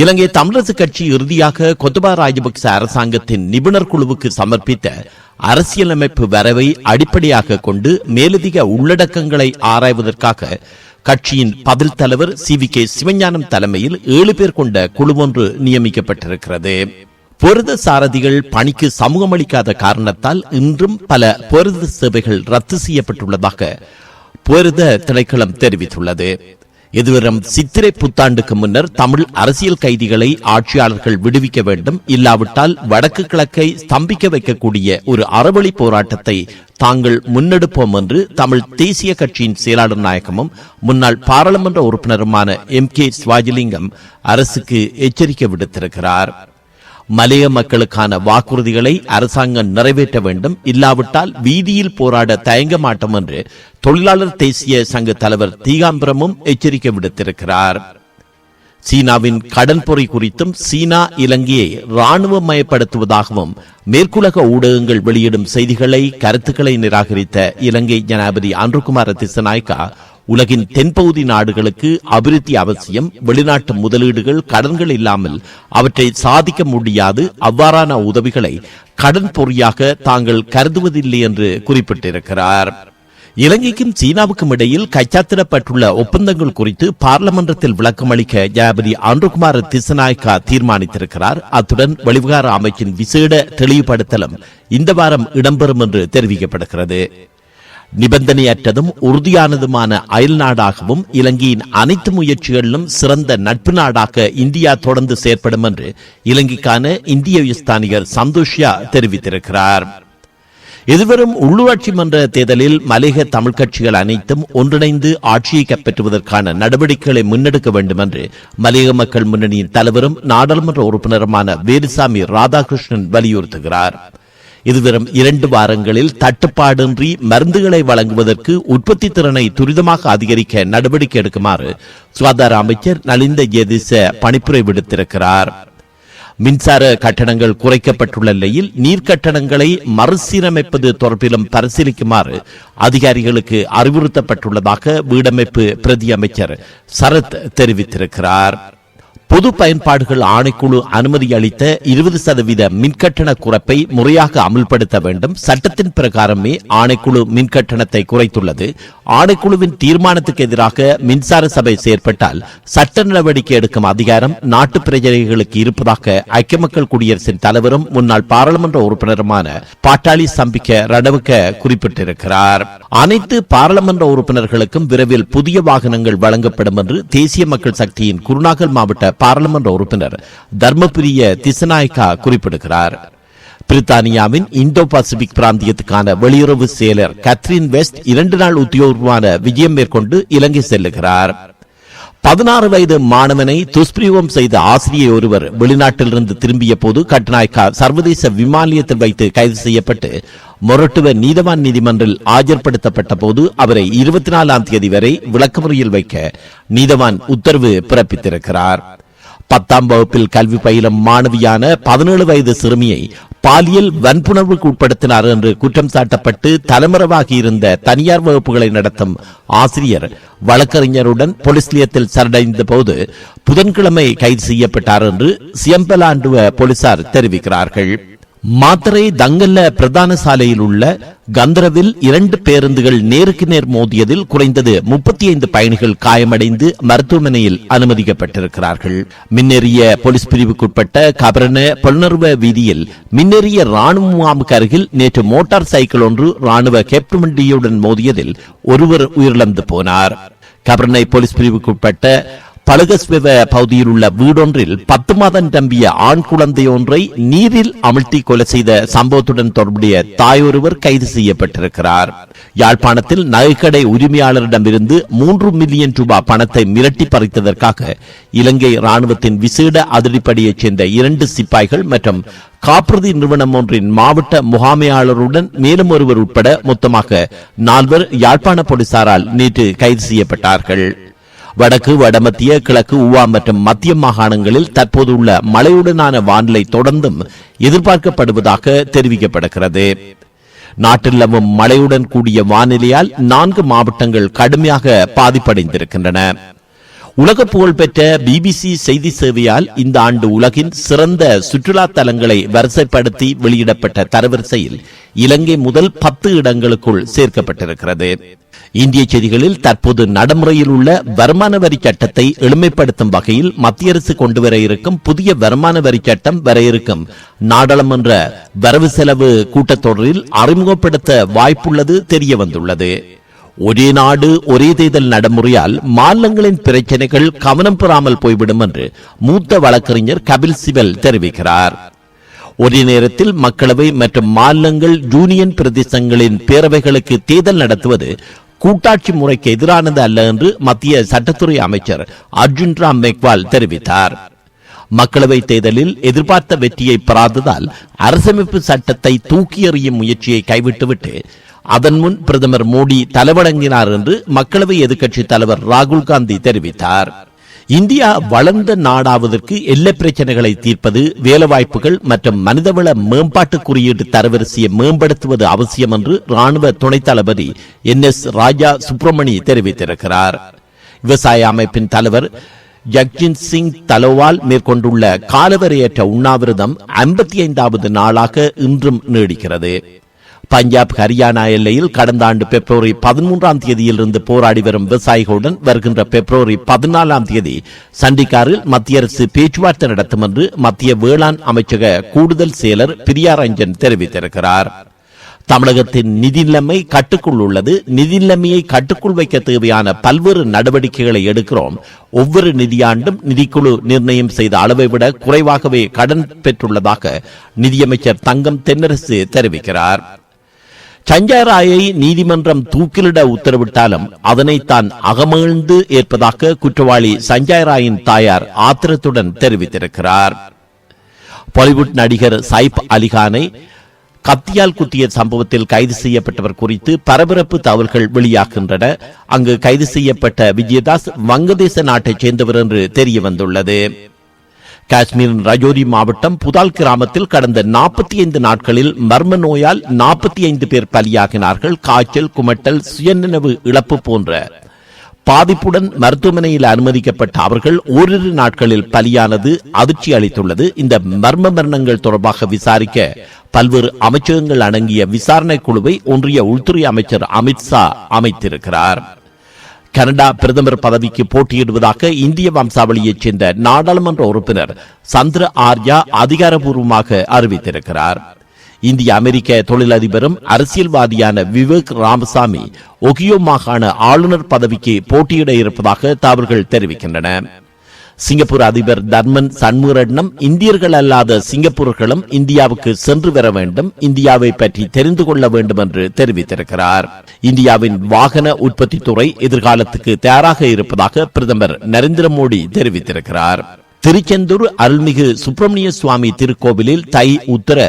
இலங்கை தமிழரசு கட்சி இறுதியாக கொத்தபா ராஜபக்ச அரசாங்கத்தின் நிபுணர் குழுவுக்கு சமர்ப்பித்த அரசியலமைப்பு வரவை அடிப்படையாக கொண்டு மேலதிக உள்ளடக்கங்களை ஆராய்வதற்காக கட்சியின் பதில் தலைவர் சி வி கே சிவஞானம் தலைமையில் ஏழு பேர் கொண்ட குழு ஒன்று நியமிக்கப்பட்டிருக்கிறது. பொருத சாரதிகள் பணிக்கு சமூகமளிக்காத காரணத்தால் இன்றும் பல பொருத சேவைகள் ரத்து செய்யப்பட்டுள்ளதாக பொருத திணைக்களம் தெரிவித்துள்ளது. எதிர்வரும் சித்திரை புத்தாண்டுக்கு முன்னர் தமிழ் அரசியல் கைதிகளை ஆட்சியாளர்கள் விடுவிக்க வேண்டும். இல்லாவிட்டால் வடக்கு கிழக்கை ஸ்தம்பிக்க வைக்கக்கூடிய ஒரு அறவழி போராட்டத்தை தாங்கள் முன்னெடுப்போம் என்று தமிழ் தேசிய கட்சியின் செயலாளர் நாயகமும் முன்னாள் பாராளுமன்ற உறுப்பினருமான எம் கே சிவாஜிலிங்கம் அரசுக்கு எச்சரிக்கை விடுத்திருக்கிறார். மலைய மக்களுக்கான வாக்குறுதிகளை அரசாங்கம் நிறைவேற்ற வேண்டும். இல்லாவிட்டால் வீதியில் போராட தயங்க மாட்டோம் என்று தொழிலாளர் தேசிய சங்க தலைவர் தீகாம்பரமும் எச்சரிக்கை விடுத்திருக்கிறார். சீனாவின் கடன் பொறி குறித்தும் சீனா இலங்கையை ராணுவமயப்படுத்துவதாகவும் மேற்குலக ஊடகங்கள் வெளியிடும் செய்திகளை கருத்துக்களை நிராகரித்த இலங்கை ஜனாதிபதி அன்ருகுமார திசநாயக்கா உலகின் தென்பகுதி நாடுகளுக்கு அபிவிருத்தி அவசியம் வெளிநாட்டு முதலீடுகள் கடன்கள் இல்லாமல் அவற்றை சாதிக்க முடியாது. அவ்வாறான உதவிகளை கடன் பொறியாக தாங்கள் கருதுவதில்லை என்று குறிப்பிட்டிருக்கிறார். இலங்கைக்கும் சீனாவுக்கும் இடையில் கைச்சாத்திடப்பட்டுள்ள ஒப்பந்தங்கள் குறித்து பார்லமன்றத்தில் விளக்கமளிக்க ஜனாபதி அன்றுகுமார் திசநாயக்கா தீர்மானித்திருக்கிறார். அத்துடன் வெளிவிகார அமைச்சின் விசேட தெளிவுபடுத்தலும் இந்த வாரம் இடம்பெறும் என்று தெரிவிக்கப்படுகிறது. நிபந்தனையற்றதும் உறுதியானதுமான அயல் நாடாகவும் இலங்கையின் அனைத்து முயற்சிகளிலும் சிறந்த நட்பு நாடாக இந்தியா தொடர்ந்து செயற்படும் என்று இலங்கைக்கான இந்திய ஸ்தானிகர் சந்தோஷியா தெரிவித்திருக்கிறார். எதிர்வரும் உள்ளூராட்சி மன்ற தேர்தலில் மலேக தமிழ் கட்சிகள் அனைத்தும் ஒன்றிணைந்து ஆட்சியை கைப்பற்றுவதற்கான நடவடிக்கைகளை முன்னெடுக்க வேண்டும் என்று மலேக மக்கள் முன்னணியின் தலைவரும் நாடாளுமன்ற உறுப்பினருமான வேலுசாமி ராதாகிருஷ்ணன் வலியுறுத்துகிறார். இதுவரும் இரண்டு வாரங்களில் தட்டுப்பாடின்றி மருந்துகளை வழங்குவதற்கு உற்பத்தி திறனை துரிதமாக அதிகரிக்க நடவடிக்கை எடுக்குமாறு சுகாதார அமைச்சர் நலிந்த ஜெதிச பணிப்புரை விடுத்திருக்கிறார். மின்சார கட்டணங்கள் குறைக்கப்பட்டுள்ள நிலையில் நீர் கட்டணங்களை மறுசீரமைப்பது தொடர்பிலும் பரிசீலிக்குமாறு அதிகாரிகளுக்கு அறிவுறுத்தப்பட்டுள்ளதாக வீடமைப்பு பிரதி அமைச்சர் சரத் தெரிவித்திருக்கிறார். பொது பயன்பாடுகள் ஆணைக்குழு அனுமதி அளித்த இருபது சதவீத மின்கட்டண குறைப்பை முறையாக அமல்படுத்த வேண்டும். சட்டத்தின் பிரகாரமே ஆணைக்குழு மின்கட்டணத்தை குறைத்துள்ளது. ஆணைக்குழுவின் தீர்மானத்துக்கு எதிராக மின்சார சபை செயற்பட்டால் சட்ட நடவடிக்கை எடுக்கும் அதிகாரம் நாட்டு பிரஜைகளுக்கு இருப்பதாக ஐக்கிய மக்கள் குடியரசின் தலைவரும் முன்னாள் பாராளுமன்ற உறுப்பினருமான பாட்டாளி சம்பிக்க ரணவுக்க குறிப்பிட்டிருக்கிறார். அனைத்து பாராளுமன்ற உறுப்பினர்களுக்கும் விரைவில் புதிய வாகனங்கள் வழங்கப்படும் என்று தேசிய மக்கள் சக்தியின் குருநாகல் மாவட்ட பாராளுமன்ற உறுப்பினர் தர்மபுரிய திசநாயக்கா குறிப்பிடுகிறார். பிரித்தானியாவின் இந்தோ பசிபிக் பிராந்தியத்துக்கான வெளியுறவு செயலர் கத்ரின் வெஸ்ட் இரண்டு நாள் உத்தியோகமான விஜயம் மேற்கொண்டு இலங்கை செல்லுகிறார். பதினாறு வயது மாணவனை துஷ்பிரயோகம் செய்த ஆசிரியர் ஒருவர் வெளிநாட்டிலிருந்து திரும்பிய போது கட்நாயக்கா சர்வதேச விமானியத்தில் வைத்து கைது செய்யப்பட்டு மொரட்டுவ நீதவான் நீதிமன்றில் ஆஜர்படுத்தப்பட்ட போது அவரை இருபத்தி நாலாம் தேதி வரை விளக்கமுறையில் வைக்க நீதவான் உத்தரவு பிறப்பித்திருக்கிறார். பத்தாம் வகுப்பில் கல்வி பயிலும் மாணவியான பதினேழு வயது சிறுமியை பாலியல் வன்புணர்வுக்கு உட்படுத்தினார் என்று குற்றம் சாட்டப்பட்டு தலைமறைவாகி இருந்த தனியார் வகுப்புகளை நடத்தும் ஆசிரியர் வழக்கறிஞருடன் போலீஸ் நிலையத்தில் சரணடைந்த போது புதன்கிழமை கைது செய்யப்பட்டார் என்று சியம்பலாண்டுவ போலீசார் தெரிவிக்கிறார்கள். மாத்தரை தங்கல்ல பிரதான சாலையில் உள்ள கந்தரவில் இரண்டு பேருந்துகள் நேருக்கு நேர் மோதியதில் குறைந்தது முப்பத்தி ஐந்து பயணிகள் காயமடைந்து மருத்துவமனையில் அனுமதிக்கப்பட்டிருக்கிறார்கள். மின்னேறிய போலீஸ் பிரிவுக்குட்பட்ட கபரன பொன்னர்வ வீதியில் மின்னேறிய ராணுவ முகாமுக்கு அருகில் நேற்று மோட்டார் சைக்கிள் ஒன்று ராணுவ கேப்டன் மோதியதில் ஒருவர் உயிரிழந்து போனார். கபரனை போலீஸ் பிரிவுக்குட்பட்ட பலகஸ்வெவ பகுதியில் உள்ள வீடொன்றில் பத்து மாதம் தம்பிய ஆண் குழந்தை ஒன்றை நீரில் அமிழ்த்தி கொலை செய்த சம்பவத்துடன் தொடர்புடைய தாயொருவர் கைது செய்யப்பட்டிருக்கிறார். யாழ்ப்பாணத்தில் நகைக்கடை உரிமையாளரிடமிருந்து மூன்று மில்லியன் ரூபாய் பணத்தை மிரட்டி பறித்ததற்காக இலங்கை ராணுவத்தின் விசேட அதிரடிப்படையைச் சேர்ந்த இரண்டு சிப்பாய்கள் மற்றும் காப்புறுதி நிறுவனம் ஒன்றின் மாவட்ட முகாமையாளருடன் மேலும் ஒருவர் உட்பட மொத்தமாக நால்வர் யாழ்ப்பாண போலீசாரால் நேற்று கைது செய்யப்பட்டார்கள். வடக்கு வடமத்திய கிழக்கு உவா மற்றும் மத்திய மாகாணங்களில் தற்போது உள்ள மழையுடனான வானிலை தொடர்ந்தும் எதிர்பார்க்கப்படுவதாக தெரிவிக்கப்படுகிறது. நாட்டில் நிலவும் மழையுடன் கூடிய வானிலையால் நான்கு மாவட்டங்கள் கடுமையாக பாதிப்படைந்திருக்கின்றன. உலக புகழ்பெற்ற பிபிசி செய்தி சேவையால் இந்த ஆண்டு உலகின் சிறந்த சுற்றுலா தலங்களை வரிசைப்படுத்தி வெளியிடப்பட்ட தரவரிசையில் இலங்கை முதல் பத்து இடங்களுக்குள் சேர்க்கப்பட்டிருக்கிறது. இந்திய செய்திகளில் தற்போது நடைமுறையில் உள்ள வருமான வரி சட்டத்தை எளிமைப்படுத்தும் வகையில் மத்திய அரசு கொண்டு வர இருக்கும் புதிய வருமான வரி சட்டம் வர இருக்கும். நாடாளுமன்ற வரவு செலவு கூட்டத்தொடரில் அறிமுகப்படுத்த வாய்ப்புள்ளது தெரிய வந்துள்ளது. ஒரே நாடு ஒரே தேர்தல் நடைமுறையால் மாநிலங்களின் பிரச்சனைகள் கவனம் பெறாமல் போய்விடும் என்று மூத்த வழக்கறிஞர் கபில் சிபல் தெரிவிக்கிறார். ஒரே நேரத்தில் மக்களவை மற்றும் மாநிலங்கள் யூனியன் பிரதேசங்களின் பேரவைகளுக்கு தேர்தல் நடத்துவது கூட்டாட்சி முறைக்கு எதிரானது அல்ல என்று மத்திய சட்டத்துறை அமைச்சர் அர்ஜுன் ராம் மேக்வால் தெரிவித்தார். மக்களவை தேர்தலில் எதிர்பார்த்த வெற்றியை பெறாததால் அரசமைப்பு சட்டத்தை தூக்கி எறியும் முயற்சியை கைவிட்டுவிட்டு அதன் முன் பிரதமர் மோடி தலைவணங்கினார் என்று மக்களவை எதிர்க்கட்சி தலைவர் ராகுல் காந்தி தெரிவித்தார். இந்தியா வளர்ந்த நாடாவதற்கு எல்லை பிரச்சனைகளை தீர்ப்பது வேலைவாய்ப்புகள் மற்றும் மனிதவள மேம்பாட்டு குறியீட்டு தரவரிசையை மேம்படுத்துவது அவசியம் என்று ராணுவ துணைத் தளபதி என் எஸ் ராஜா சுப்பிரமணி தெரிவித்திருக்கிறார். விவசாய அமைப்பின் தலைவர் ஜக்ஜின் சிங் தலோவால் மேற்கொண்டுள்ள காலவரையற்ற உண்ணாவிரதம் ஐம்பத்தி ஐந்தாவது நாளாக இன்றும் நீடிக்கிறது. பஞ்சாப் ஹரியானா எல்லையில் கடந்த ஆண்டு பிப்ரவரி பதிமூன்றாம் தேதியிலிருந்து போராடி வரும் விவசாயிகளுடன் வருகின்ற பிப்ரவரி பதினாலாம் தேதி சண்டிகாரில் மத்திய அரசு பேச்சுவார்த்தை நடத்தும் என்று மத்திய வேளாண் அமைச்சக கூடுதல் செயலர் பிரியா ரஞ்சன் தெரிவித்திருக்கிறார். தமிழகத்தின் நிதி நிலைமை கட்டுக்குள் உள்ளது. நிதி நிலைமையை கட்டுக்குள் வைக்க தேவையான பல்வேறு நடவடிக்கைகளை எடுக்கிறோம். ஒவ்வொரு நிதியாண்டும் நிதிக்குழு நிர்ணயம் செய்த அளவை விட குறைவாகவே கடன் பெற்றுள்ளதாக நிதியமைச்சர் தங்கம் தென்னரசு தெரிவிக்கிறார். சஞ்சயராயை நீதிமன்றம் தூக்கிலிட உத்தரவிட்டாலும் அதனை தான் அகமகிழ்ந்து ஏற்பதாக குற்றவாளி சஞ்சய் ராயின் தாயார் ஆத்திரத்துடன் தெரிவித்திருக்கிறார். பாலிவுட் நடிகர் சைப் அலிகானை கத்தியால் குத்திய சம்பவத்தில் கைது செய்யப்பட்டவர் குறித்து பரபரப்பு தகவல்கள் வெளியாகின்றன. அங்கு கைது செய்யப்பட்ட விஜயதாஸ் வங்கதேச நாட்டைச் சேர்ந்தவர் என்று தெரிய வந்துள்ளது காஷ்மீரின் ரஜோரி மாவட்டம் புதால் கிராமத்தில் கடந்த நாற்பத்தி ஐந்து நாட்களில் மர்ம நோயால் நாற்பத்தி ஐந்து பேர் பலியாகினார்கள். காய்ச்சல் குமட்டல் சுயநினைவு இழப்பு போன்ற பாதிப்புடன் மருத்துவமனையில் அனுமதிக்கப்பட்ட அவர்கள் ஓரிரு நாட்களில் பலியானது அதிர்ச்சி அளித்துள்ளது. இந்த மர்ம மரணங்கள் தொடர்பாக விசாரிக்க பல்வேறு அமைச்சகங்கள் அடங்கிய விசாரணை குழுவை ஒன்றிய உள்துறை அமைச்சர் அமித்ஷா அமைத்திருக்கிறார். கனடா பிரதமர் பதவிக்கு போட்டியிடுவதாக இந்திய வம்சாவளியைச் சேர்ந்த நாடாளுமன்ற உறுப்பினர் சந்திர ஆர்யா அதிகாரப்பூர்வமாக அறிவித்திருக்கிறார். இந்திய அமெரிக்க தொழிலதிபரும் அரசியல்வாதியான விவேக் ராமசாமி ஒகியோ மாகாண ஆளுநர் பதவிக்கு போட்டியிட இருப்பதாக தகவல்கள் தெரிவிக்கின்றன. சிங்கப்பூர் அதிபர் தர்மன் சண்முகரட்னம் இந்தியர்கள் அல்லாத சிங்கப்பூர்களும் இந்தியாவுக்கு சென்று வர வேண்டும் இந்தியாவை பற்றி தெரிந்து கொள்ள வேண்டும் என்று தெரிவித்திருக்கிறார். இந்தியாவின் வாகன உற்பத்தி துறை எதிர்காலத்துக்கு தயாராக இருப்பதாக பிரதமர் நரேந்திர மோடி தெரிவித்திருக்கிறார். திருச்செந்தூர் அருள்மிகு சுப்பிரமணிய சுவாமி திருக்கோவிலில் தை உத்தர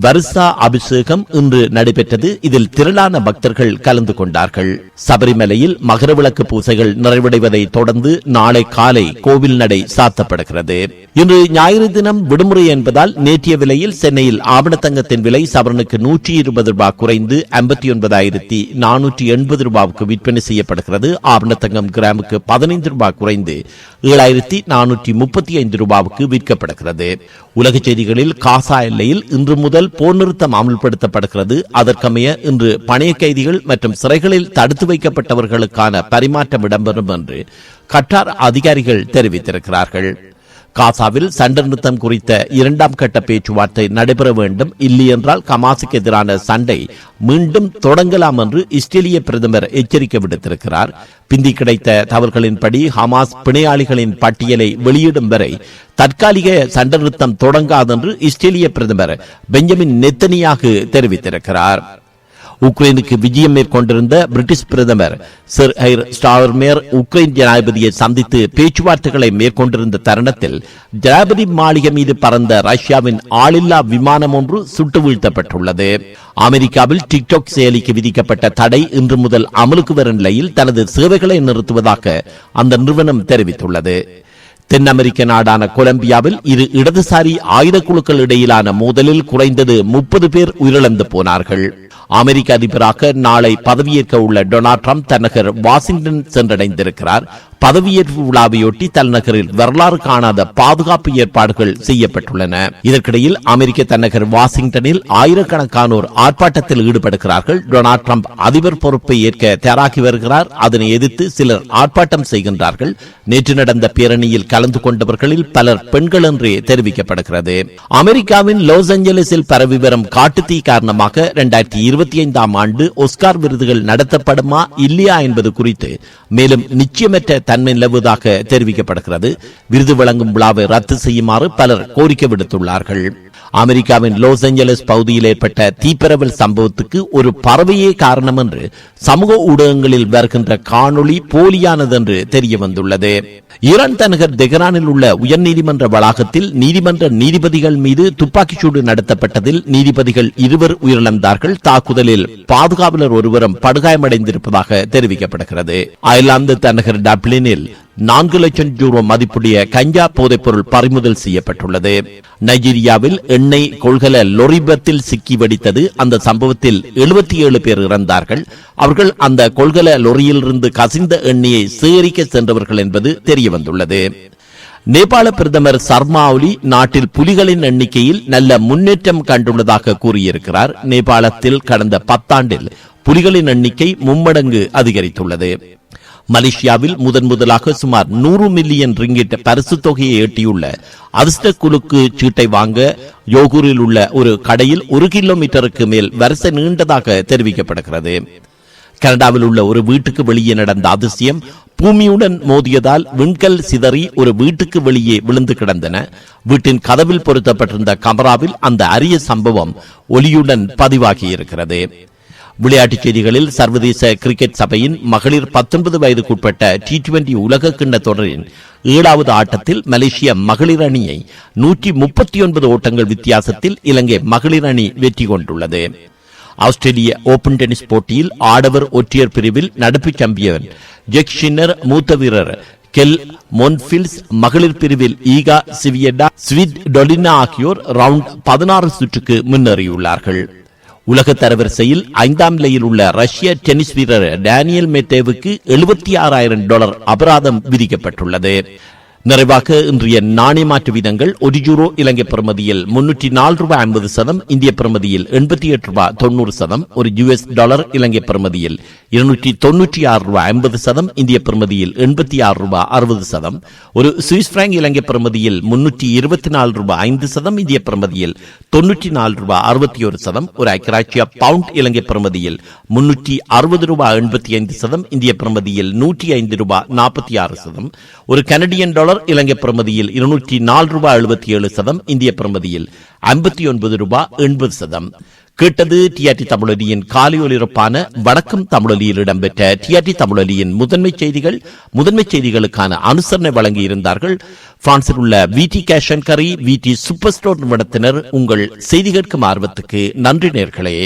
வர்சா அபிஷேகம் இன்று நடைபெற்றது. இதில் திரளான பக்தர்கள் கலந்து கொண்டார்கள். சபரிமலையில் மகரவிளக்கு பூசைகள் நிறைவடைவதை தொடர்ந்து நாளை காலை கோவில் நடை சாத்தப்படுகிறது. இன்று ஞாயிறு தினம் விடுமுறை என்பதால் நேற்றைய விலையில் சென்னையில் ஆவணத்தங்கத்தின் விலை சவரனுக்கு நூற்றி இருபது ரூபாய் குறைந்து ஐம்பத்தி ஒன்பதாயிரத்தி நானூற்றி எண்பது ரூபாவுக்கு விற்பனை செய்யப்படுகிறது. ஆவணத்தங்கம் கிராமுக்கு பதினைந்து ரூபாய் குறைந்து ஏழாயிரத்தி நானூற்றி முப்பத்தி ஐந்து ரூபாவுக்கு விற்கப்படுகிறது. உலக செய்திகளில் காசா எல்லையில் இன்று முதல் போர் நிறுத்தம் அமல்படுத்தப்படுகிறது. அதற்கமைய இன்று பணைய கைதிகள் மற்றும் சிறைகளில் தடுத்து வைக்கப்பட்டவர்களுக்கான பரிமாற்றம் இடம்பெறும் என்று கட்டார் அதிகாரிகள் தெரிவித்திருக்கிறார்கள். காசாவில் சண்டை நிறுத்தம் குறித்த இரண்டாம் கட்ட பேச்சுவார்த்தை நடைபெற வேண்டும். இல்லையென்றால் கமாசுக்கு எதிரான சண்டை மீண்டும் தொடங்கலாம் என்று இஸ்ரேலிய பிரதமர் எச்சரிக்கை விடுத்திருக்கிறார். பிந்தி கிடைத்த தவறுகளின்படி ஹமாஸ் பிணையாளிகளின் பட்டியலை வெளியிடும் வரை தற்காலிக சண்டை நிறுத்தம் தொடங்காதென்று இஸ்ரேலிய பிரதமர் பெஞ்சமின் நெத்தனியாக தெரிவித்திருக்கிறார். உக்ரைனுக்கு விஜயம் மேற்கொண்டிருந்த பிரிட்டிஷ் பிரதமர் சர் ஹைர் ஸ்டார்மேர் உக்ரைன் ஜனாதிபதியை சந்தித்து பேச்சுவார்த்தைகளை மேற்கொண்டிருந்த தருணத்தில் ஜனாதிபதி மாளிகை மீது பறந்த ரஷ்யாவின் ஆளில்லா விமானம் ஒன்று சுட்டு வீழ்த்தப்பட்டுள்ளது. அமெரிக்காவில் டிக்டாக் செயலிக்கு விதிக்கப்பட்ட தடை இன்று முதல் அமலுக்கு வரும் நிலையில் தனது சேவைகளை நிறுத்துவதாக அந்த நிறுவனம் தெரிவித்துள்ளது. தென் அமெரிக்க நாடான கொலம்பியாவில் இரு இடதுசாரி ஆயுத குழுக்கள் இடையிலான மோதலில் குறைந்தது முப்பது பேர் உயிரிழந்து போனார்கள். அமெரிக்க அதிபராக நாளை பதவியேற்க உள்ள டொனால்ட் ட்ரம்ப் தலைநகர் வாஷிங்டன் சென்றடைந்திருக்கிறார். பதவியேற்பு விழாவையொட்டி தலைநகரில் வரலாறு காணாத பாதுகாப்பு ஏற்பாடுகள் செய்யப்பட்டுள்ளன. இதற்கிடையில் அமெரிக்க தலைநகர் வாஷிங்டனில் ஆயிரக்கணக்கானோர் ஆர்ப்பாட்டத்தில் ஈடுபடுகிறார்கள். டொனால்ட் ட்ரம்ப் அதிபர் பொறுப்பை ஏற்க தயாராகி வருகிறார். அதனை எதிர்த்து சிலர் ஆர்ப்பாட்டம் செய்கின்றார்கள். நேற்று நடந்த பேரணியில் கலந்து கொண்டவர்களில் பலர் பெண்கள் என்றே தெரிவிக்கப்படுகிறது. அமெரிக்காவின் லாஸ் ஏஞ்சலிஸில் பரவி வரும் காட்டுத்தீ காரணமாக இரண்டாயிரத்தி இருபத்தி ஐந்தாம் ஆண்டு ஒஸ்கார் விருதுகள் நடத்தப்படுமா இல்லையா என்பது குறித்து மேலும் நிச்சயமற்ற தன்மை நிலவுவதாக தெரிவிக்கப்படுகிறது விருது வழங்கும் விழாவை ரத்து செய்யுமாறு பலர் கோரிக்கை விடுத்துள்ளார்கள். அமெரிக்காவின் லாஸ் ஏஞ்சலஸ் பகுதியில் ஏற்பட்ட தீப்பரவல் சம்பவத்துக்கு ஒரு பறவையே காரணம் என்று சமூக ஊடகங்களில் வருகின்ற காணொளி போலியானது என்று தெரிய வந்துள்ளது ஈரான் தலைநகர் தெஹ்ரானில் உள்ள உயர்நீதிமன்ற வளாகத்தில் நீதிமன்ற நீதிபதிகள் மீது துப்பாக்கிச்சூடு நடத்தப்பட்டதில் நீதிபதிகள் இருவர் உயிரிழந்தார்கள். தாக்குதலில் பாதுகாவலர் ஒருவரும் படுகாயமடைந்திருப்பதாக தெரிவிக்கப்படுகிறது. அயர்லாந்து தலைநகர் டப்ளின் டப்ளினில் நான்கு லட்சம் யூரோ மதிப்புடைய கஞ்சா போதைப்பொருள் பறிமுதல் செய்யப்பட்டுள்ளது. நைஜீரியாவில் எண்ணெய் கொள்கல லொரிபத்தில் சிக்கி வெடித்தது. அந்த சம்பவத்தில் எழுபத்தி ஏழு பேர் இறந்தார்கள். அவர்கள் அந்த கொள்கல லொரியிலிருந்து கசிந்த எண்ணெயை சேகரிக்க சென்றவர்கள் என்பது தெரிய வந்துள்ளது நேபாள பிரதமர் சர்மா ஒலி நாட்டில் புலிகளின் எண்ணிக்கையில் நல்ல முன்னேற்றம் கண்டுள்ளதாக கூறியிருக்கிறார். நேபாளத்தில் கடந்த பத்தாண்டில் புலிகளின் எண்ணிக்கை மும்மடங்கு அதிகரித்துள்ளது. மலேசியாவில் முதன் முதலாக சுமார் நூறு மில்லியன் ரிங்கிட் பரிசு தொகையை எட்டியுள்ள அதிர்ஷ்ட குழுக்கு சீட்டை வாங்க யோகூரில் உள்ள ஒரு கடையில் ஒரு கிலோமீட்டருக்கு மேல் வரிசை நீண்டதாக தெரிவிக்கப்படுகிறது. கனடாவில் உள்ள ஒரு வீட்டுக்கு வெளியே நடந்த அதிசயம் பூமியுடன் மோதியதால் விண்கல் சிதறி ஒரு வீட்டுக்கு வெளியே விழுந்து கிடந்தன. வீட்டின் கதவில் பொருத்தப்பட்டிருந்த கமராவில் அந்த அரிய சம்பவம் ஒலியுடன் பதிவாகி இருக்கிறது விளையாட்டுச் செய்திகளில் சர்வதேச கிரிக்கெட் சபையின் மகளிர் பத்தொன்பது வயதுக்குட்பட்ட டி டுவெண்டி உலக கிண்ண தொடரின் ஏழாவது ஆட்டத்தில் மலேசிய மகளிர் அணியை நூற்றி முப்பத்தி ஒன்பது ஓட்டங்கள் வித்தியாசத்தில் இலங்கை மகளிர் அணி வெற்றி கொண்டுள்ளது. ஆஸ்திரேலிய ஓபன் டென்னிஸ் போட்டியில் ஆடவர் ஒற்றையர் பிரிவில் நடப்பு சாம்பியன் ஜெக் ஷின்னர் மூத்த வீரர் கெல் மொன்ஃபில்ஸ் மகளிர் பிரிவில் ஈகா சிவியடா ஸ்விட் டொலினா ஆகியோர் ரவுண்ட் பதினாறு சுற்றுக்கு முன்னேறியுள்ளார்கள். உலக தரவரிசையில் ஐந்தாம் நிலையில் உள்ள ரஷ்ய டென்னிஸ் வீரர் டேனியல் மேத்தேவுக்கு எழுபத்தி ஆறாயிரம் டாலர் அபராதம் விதிக்கப்பட்டுள்ளது. நிறைவாக இன்றைய நாணய மாற்று வீதங்கள் ஒரு யூரோ இலங்கை பிரமதியில் முன்னூற்றி நாலு ரூபாய் ஐம்பது சதம் இந்திய பிரமதியில் எண்பத்தி எட்டு ரூபாய் தொண்ணூறு சதம் ஒரு யுஎஸ் டாலர் இலங்கை பிரமதியில் இருநூற்றி தொன்னூற்றி ஆறு ரூபாய் ஐம்பது சதம் இந்திய பிரமதியில் எண்பத்தி ஆறு ரூபாய் அறுபது சதம். ஒரு சுவிஸ் பிராங்க் இலங்கை பிரமதியில் முன்னூற்றி இருபத்தி நாலு ரூபாய் ஐந்து சதம் இந்திய பிரமதியில் தொன்னூற்றி நாலு ரூபாய் அறுபத்தி ஒரு சதம். ஒரு ஐக்கிராட்சிய பவுண்ட் இலங்கை பிரமதியில் முன்னூற்றி அறுபது ரூபாய் எண்பத்தி ஐந்து சதம் இந்திய பிரமதியில் நூற்றி ஐந்து ரூபாய் நாற்பத்தி ஆறு சதம். ஒரு கனடியன் டாலர் இலங்கை பிரமதியில் இருநூற்றி நாலு ரூபாய் எழுபத்தி ஏழு சதம் இந்திய பிரமதியில் ஐம்பத்தி கேட்டது டிஆர்டி தமிழொலியின் காலை ஒலிபரப்பான வணக்கம் தமிழொலியில் இடம்பெற்ற டிஆர்டி தமிழொலியின் முதன்மை செய்திகள் முதன்மை செய்திகளுக்கான அனுசரணை வழங்கி இருந்தார்கள் பிரான்சில் உள்ள விடி கேஷன் கரி விடி சூப்பர் ஸ்டோர் நிறுவனத்தினர் உங்கள் செய்தி கேட்கும் ஆர்வத்துக்கு நன்றி நேர்களே.